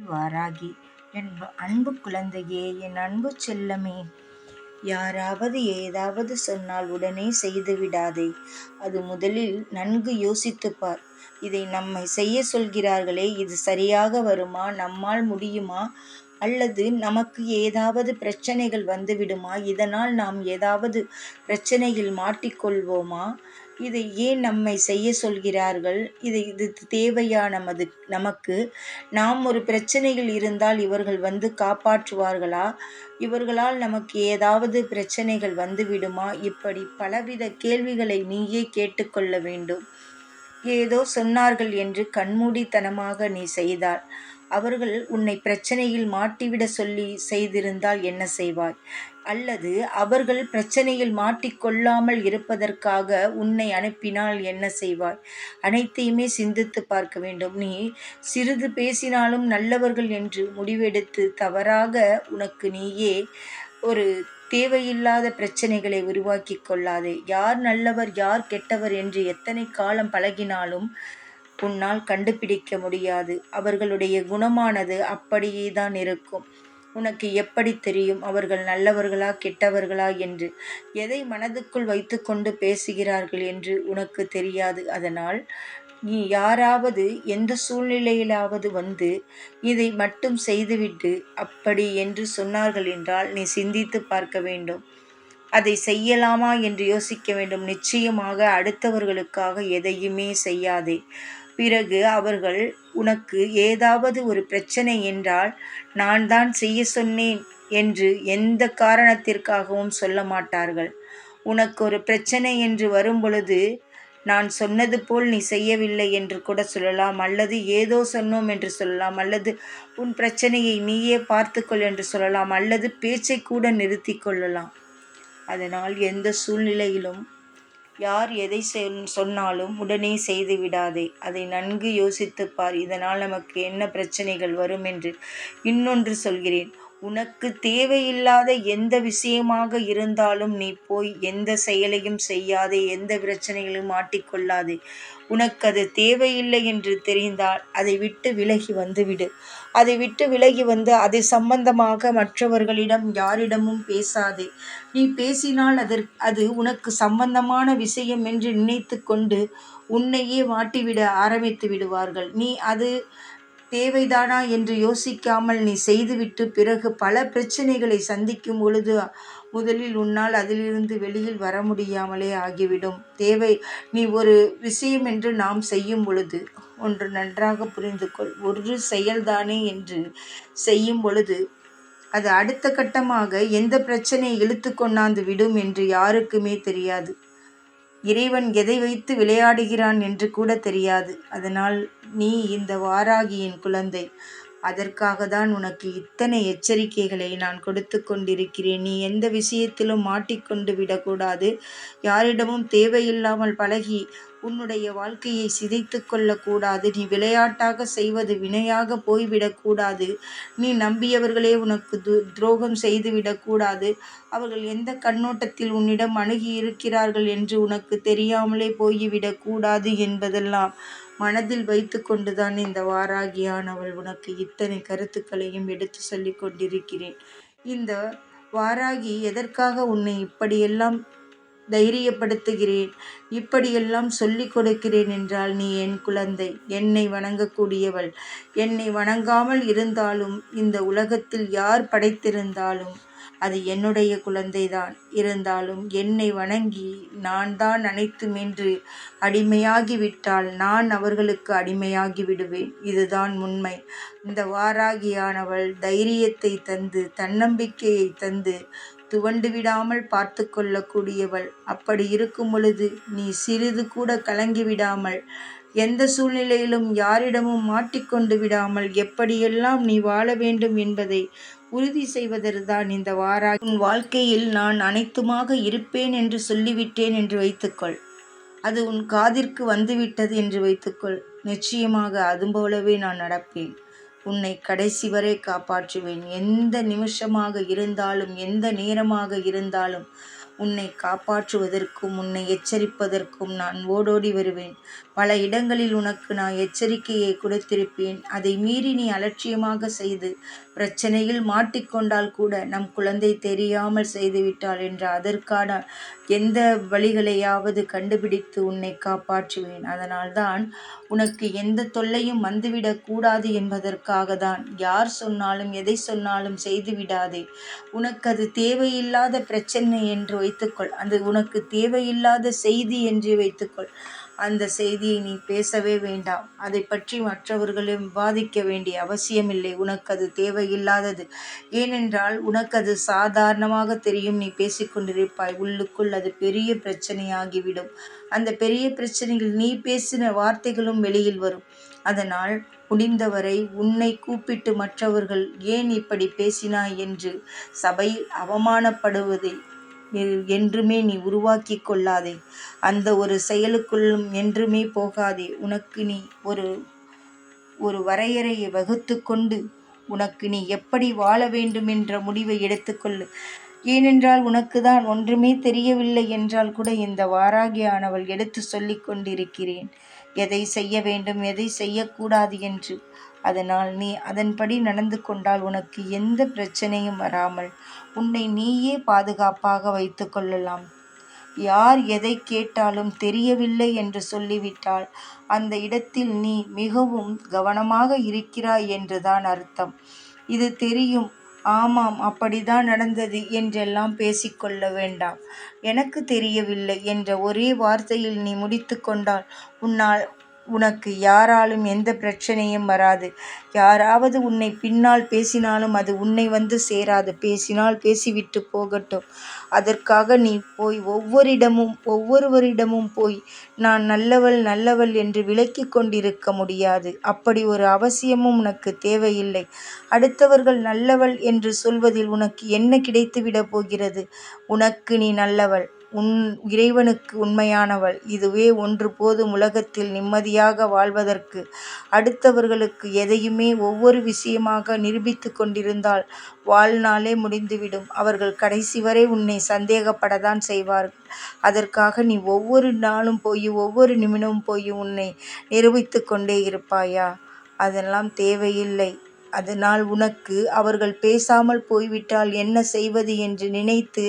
வாராகி. என் அன்பு குழந்தையே என் அன்பு செல்லமே யாராவது ஏதாவது சொன்னால் உடனே செய்து விடாதே அது முதலில் நன்கு யோசித்து பார். இதை நம்மை செய்ய சொல்கிறார்களே இது சரியாக வருமா நம்மால் முடியுமா அல்லது நமக்கு ஏதாவது பிரச்சனைகள் வந்துவிடுமா இதனால் நாம் ஏதாவது பிரச்சனையில் மாட்டிக்கொள்வோமா? இதை ஏன் நம்மை செய்ய சொல்கிறார்கள்? இதை இது தேவையா நமது நமக்கு? நாம் ஒரு பிரச்சனையில் இருந்தால் இவர்கள் வந்து காப்பாற்றுவார்களா? இவர்களால் நமக்கு ஏதாவது பிரச்சனைகள் வந்துவிடுமா? இப்படி பலவித கேள்விகளை நீயே கேட்டுக்கொள்ள வேண்டும். ஏதோ சொன்னார்கள் என்று கண்மூடித்தனமாக நீ செய்தால் அவர்கள் உன்னை பிரச்சனையில் மாட்டிவிட சொல்லி செய்திருந்தால் என்ன செய்வாய்? அல்லது அவர்கள் பிரச்சனையில் மாட்டிக்கொள்ளாமல் இருப்பதற்காக உன்னை அனுப்பினால் என்ன செய்வாய்? அனைத்தையுமே சிந்தித்து பார்க்க வேண்டும். நீ சிறிது பேசினாலும் நல்லவர்கள் என்று முடிவெடுத்து தவறாக உனக்கு நீயே ஒரு தேவையில்லாத பிரச்சனைகளை உருவாக்கி கொள்ளாதே. யார் நல்லவர் யார் கெட்டவர் என்று எத்தனை காலம் பழகினாலும் உன்னால் கண்டுபிடிக்க முடியாது. அவர்களுடைய குணமானது அப்படியே தான் இருக்கும். உனக்கு எப்படி தெரியும் அவர்கள் நல்லவர்களா கெட்டவர்களா என்று? எதை மனதுக்குள் வைத்துக்கொண்டு பேசுகிறார்கள் என்று உனக்கு தெரியாது. அதனால் நீ யாராவது எந்த சூழ்நிலையிலாவது வந்து இதை மட்டும் செய்துவிட்டு அப்படி என்று சொன்னார்கள் என்றால் நீ சிந்தித்து பார்க்க வேண்டும். அதை செய்யலாமா என்று யோசிக்க வேண்டும். நிச்சயமாக அடுத்தவர்களுக்காக எதையுமே செய்யாதே. பிறகு அவர்கள் உனக்கு ஏதாவது ஒரு பிரச்சனை என்றால் நான் தான் செய்ய சொன்னேன் என்று எந்த காரணத்திற்காகவும் சொல்ல மாட்டார்கள். உனக்கு ஒரு பிரச்சனை என்று வரும்பொழுது நான் சொன்னது போல் நீ செய்யவில்லை என்று கூட சொல்லலாம். அல்லது ஏதோ சொன்னோம் என்று சொல்லலாம். அல்லது உன் பிரச்சனையை நீயே பார்த்துக்கொள் என்று சொல்லலாம். அல்லது பேச்சை கூட நிறுத்தி கொள்ளலாம் அதனால் எந்த சூழ்நிலையிலும் யார் எதை சொன்னாலும் உடனே செய்து விடாதே. அதை நன்கு யோசித்துப் பார் இதனால் நமக்கு என்ன பிரச்சனைகள் வரும் என்று இன்னொன்று சொல்கிறேன். உனக்கு தேவையில்லாத எந்த விஷயமாக இருந்தாலும் நீ போய் எந்த செயலையும் செய்யாதே. எந்த பிரச்சனைகளையும் மாட்டிக்கொள்ளாதே. உனக்கு அது தேவையில்லை என்று தெரிந்தால் அதை விட்டு விலகி வந்துவிடு. அதை விட்டு விலகி வந்து அதை சம்பந்தமாக மற்றவர்களிடம் யாரிடமும் பேசாதே. நீ பேசினால் அதற் அது உனக்கு சம்பந்தமான விஷயம் என்று நினைத்து கொண்டு உன்னையே மாட்டிவிட ஆரம்பித்து விடுவார்கள். நீ அது தேவைதானா என்று யோசிக்காமல் நீ செய்துவிட்டு பிறகு பல பிரச்சனைகளை சந்திக்கும் பொழுது முதலில் உன்னால் அதிலிருந்து வெளியில் வர முடியாமலே ஆகிவிடும். தேவை நீ ஒரு விஷயம் என்று நாம் செய்யும் பொழுது ஒன்று நன்றாக புரிந்து கொள். ஒரு செயல்தானே என்று செய்யும் பொழுது அது அடுத்த கட்டமாக எந்த பிரச்சனையை இழுத்து கொண்டாந்து விடும் என்று யாருக்குமே தெரியாது. இறைவன் எதை வைத்து விளையாடுகிறான் என்று கூட தெரியாது. அதனால் நீ இந்த வாராகியின் குழந்தை. அதற்காக தான் உனக்கு இத்தனை எச்சரிக்கைகளை நான் கொடுத்து கொண்டிருக்கிறேன். நீ எந்த விஷயத்திலும் மாட்டிக்கொண்டு விடக்கூடாது. யாரிடமும் தேவையில்லாமல் பழகி உன்னுடைய வாழ்க்கையை சிதைத்து கொள்ளக்கூடாது. நீ விளையாட்டாக செய்வது வினையாக போய்விடக்கூடாது. நீ நம்பியவர்களே உனக்கு து துரோகம் செய்துவிடக்கூடாது அவர்கள் எந்த கண்ணோட்டத்தில் உன்னிடம் அணுகி இருக்கிறார்கள் என்று உனக்கு தெரியாமலே போய்விடக்கூடாது என்பதெல்லாம் மனதில் வைத்து கொண்டுதான் இந்த வாராகியானவள் உனக்கு இத்தனை கருத்துக்களையும் எடுத்து சொல்லி கொண்டிருக்கிறேன். இந்த வாராகி எதற்காக உன்னை இப்படியெல்லாம் தைரியப்படுத்துகிறேன்? இப்படியெல்லாம் சொல்லிக் கொடுக்கிறேன் என்றால் நீ என் குழந்தை என்னை வணங்கக்கூடியவள். என்னை வணங்காமல் இருந்தாலும் இந்த உலகத்தில் யார் படைத்திருந்தாலும் அது என்னுடைய குழந்தைதான். இருந்தாலும் என்னை வணங்கி நான் தான் அனைத்தும் என்று அடிமையாகிவிட்டால் நான் அவர்களுக்கு அடிமையாகி விடுவேன். இதுதான் உண்மை. இந்த வாராகியானவள் தைரியத்தை தந்து தன்னம்பிக்கையை தந்து துவண்டு விடாமல் பார்த்து கொள்ளக்கூடியவள். அப்படி இருக்கும் பொழுது நீ சிறிது கூட கலங்கி விடாமல் எந்த சூழ்நிலையிலும் யாரிடமும் மாட்டிக்கொண்டு விடாமல் எப்படியெல்லாம் நீ வாழ வேண்டும் என்பதை உறுதி செய்வதற்தான் இந்த வாரா உன் வாழ்க்கையில் நான் அனைத்துமாக இருப்பேன் என்று சொல்லிவிட்டேன் என்று வைத்துக்கொள். அது உன் காதிற்கு வந்துவிட்டது என்று வைத்துக்கொள். நிச்சயமாக அதுபோலவே நான் நடப்பேன். உன்னை கடைசி வரை காப்பாற்றுவேன். எந்த நிமிஷமாக இருந்தாலும் எந்த நேரமாக இருந்தாலும் உன்னை காப்பாற்றுவதற்கும் உன்னை எச்சரிப்பதற்கும் நான் ஓடோடி வருவேன். பல இடங்களில் உனக்கு நான் எச்சரிக்கையை கொடுத்திருப்பேன். அதை மீறி நீ அலட்சியமாக செய்து பிரச்சனையில் மாட்டிக்கொண்டால் கூட நம் குழந்தை தெரியாமல் செய்துவிட்டாள் என்ற அதற்கான எந்த வழிகளையாவது கண்டுபிடித்து உன்னை காப்பாற்றுவேன். அதனால்தான் உனக்கு எந்த தொல்லையும் வந்துவிடக் கூடாது என்பதற்காக தான் யார் சொன்னாலும் எதை சொன்னாலும் செய்து விடாதே. உனக்கு அது தேவையில்லாத பிரச்சனை என்று வைத்துக்கொள். அது உனக்கு தேவையில்லாத செய்தி என்று வைத்துக்கொள். அந்த செய்தியை நீ பேசவே வேண்டாம். அதை பற்றி மற்றவர்களும் விவாதிக்க வேண்டிய அவசியமில்லை. உனக்கு அது தேவையில்லாதது. ஏனென்றால் உனக்கு அது சாதாரணமாக தெரியும். நீ பேசிக்கொண்டிருப்பாய் உள்ளுக்குள் அது பெரிய பிரச்சனையாகிவிடும். அந்த பெரிய பிரச்சனையில் நீ பேசின வார்த்தைகளும் வெளியில் வரும். அதனால் முடிந்தவரை உன்னை கூப்பிட்டு மற்றவர்கள் ஏன் இப்படி பேசினாய் என்று சபையில் அவமானப்படுவதை என்றுமே நீ உருவாக்கி கொள்ளாதே. அந்த ஒரு செயலுக்குள்ளும் என்றுமே போகாதே. உனக்கு நீ ஒரு ஒரு வரையறையை வகுத்து கொண்டு உனக்கு நீ எப்படி வாழ வேண்டும் என்ற முடிவை எடுத்துக்கொள்ளு ஏனென்றால் உனக்கு தான் ஒன்றுமே தெரியவில்லை என்றால் கூட இந்த வாராகியானவள் எடுத்து சொல்லிக் கொண்டிருக்கிறேன். எதை செய்ய வேண்டும் எதை செய்யக்கூடாது என்று. அதனால் நீ அதன்படி நடந்து கொண்டால் உனக்கு எந்த பிரச்சனையும் வராமல் உன்னை நீயே பாதுகாப்பாக வைத்து கொள்ளலாம். யார் எதை கேட்டாலும் தெரியவில்லை என்று சொல்லிவிட்டால் அந்த இடத்தில் நீ மிகவும் கவனமாக இருக்கிறாய் என்றுதான் அர்த்தம். இது தெரியும் ஆமாம் அப்படிதான் நடந்தது என்றெல்லாம் பேசிக்கொள்ள வேண்டாம். எனக்கு தெரியவில்லை என்ற ஒரே வார்த்தையில் நீ முடித்து கொண்டால் உன்னால் உனக்கு யாராலும் எந்த பிரச்சனையும் வராது. யாராவது உன்னை பின்னால் பேசினாலும் அது உன்னை வந்து சேராது. பேசினால் பேசிவிட்டு போகட்டும். அதற்காக நீ போய் ஒவ்வொரிடமும் ஒவ்வொருவரிடமும் போய் நான் நல்லவள் நல்லவள் என்று விளக்கி கொண்டிருக்க முடியாது. அப்படி ஒரு அவசியமும் உனக்கு தேவையில்லை. அடுத்தவர்கள் நல்லவள் என்று சொல்வதில் உனக்கு என்ன கிடைத்துவிட போகிறது? உனக்கு நீ நல்லவள். உன் இறைவனுக்கு உண்மையானவள். இதுவே ஒன்று போதும் உலகத்தில் நிம்மதியாக வாழ்வதற்கு. அடுத்தவர்களுக்கு எதையுமே ஒவ்வொரு விஷயமாக நிரூபித்து கொண்டிருந்தால் வாழ்நாளே முடிந்துவிடும். அவர்கள் கடைசி வரை உன்னை சந்தேகப்படத்தான் செய்வார்கள் அதற்காக நீ ஒவ்வொரு நாளும் போய் ஒவ்வொரு நிமிடமும் போய் உன்னை நிரூபித்து கொண்டே இருப்பாயா? அதெல்லாம் தேவையில்லை. அதனால் உனக்கு அவர்கள் பேசாமல் போய்விட்டால் என்ன செய்வது என்று நினைத்து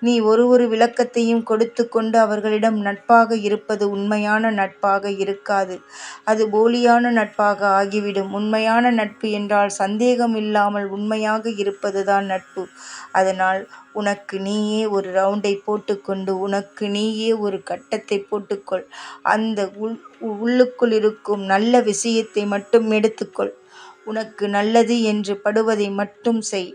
நீ ஒரு ஒரு விளக்கத்தையும் கொடுத்து கொண்டு அவர்களிடம் நட்பாக இருப்பது உண்மையான நட்பாக இருக்காது. அது போலியான நட்பாக ஆகிவிடும். உண்மையான நட்பு என்றால் சந்தேகம் இல்லாமல் உண்மையாக இருப்பதுதான் நட்பு. அதனால் உனக்கு நீயே ஒரு ரவுண்டை போட்டுக்கொண்டு உனக்கு நீயே ஒரு கட்டத்தை போட்டுக்கொள் அந்த உள் உள்ளுக்குள் இருக்கும் நல்ல விஷயத்தை மட்டும் எடுத்துக்கொள் உனக்கு நல்லது என்று படுவதை மட்டும் செய்.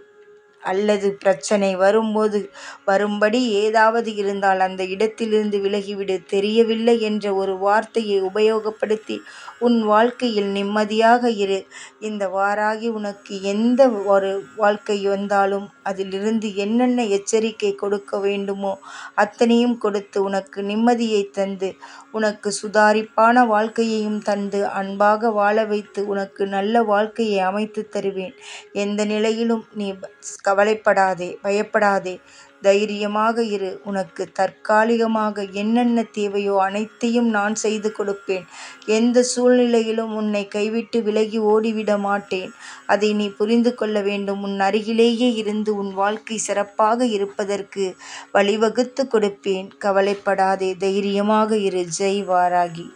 அல்லது பிரச்சனை வரும்போது வரும்படி ஏதாவது இருந்தால் அந்த இடத்திலிருந்து விலகிவிடு. தெரியவில்லை என்ற ஒரு வார்த்தையை உபயோகப்படுத்தி உன் வாழ்க்கையில் நிம்மதியாக இரு. இந்த வாராகி உனக்கு எந்த ஒரு வாழ்க்கை வந்தாலும் அதிலிருந்து என்னென்ன எச்சரிக்கை கொடுக்க வேண்டுமோ அத்தனையும் கொடுத்து உனக்கு நிம்மதியை தந்து உனக்கு சுதாரிப்பான வாழ்க்கையையும் தந்து அன்பாக வாழ வைத்து உனக்கு நல்ல வாழ்க்கையை அமைத்து தருவேன். எந்த நிலையிலும் நீ கவலைப்படாதே பயப்படாதே. தைரியமாக இரு உனக்கு தற்காலிகமாக என்னென்ன தேவையோ அனைத்தையும் நான் செய்து கொடுப்பேன். எந்த சூழ்நிலையிலும் உன்னை கைவிட்டு விலகி ஓடிவிட மாட்டேன். அதை நீ புரிந்து கொள்ள வேண்டும். உன் அருகிலேயே இருந்து உன் வாழ்க்கை சிறப்பாக இருப்பதற்கு வழிவகுத்து கொடுப்பேன். கவலைப்படாதே தைரியமாக இரு. ஜெய் வாராகி.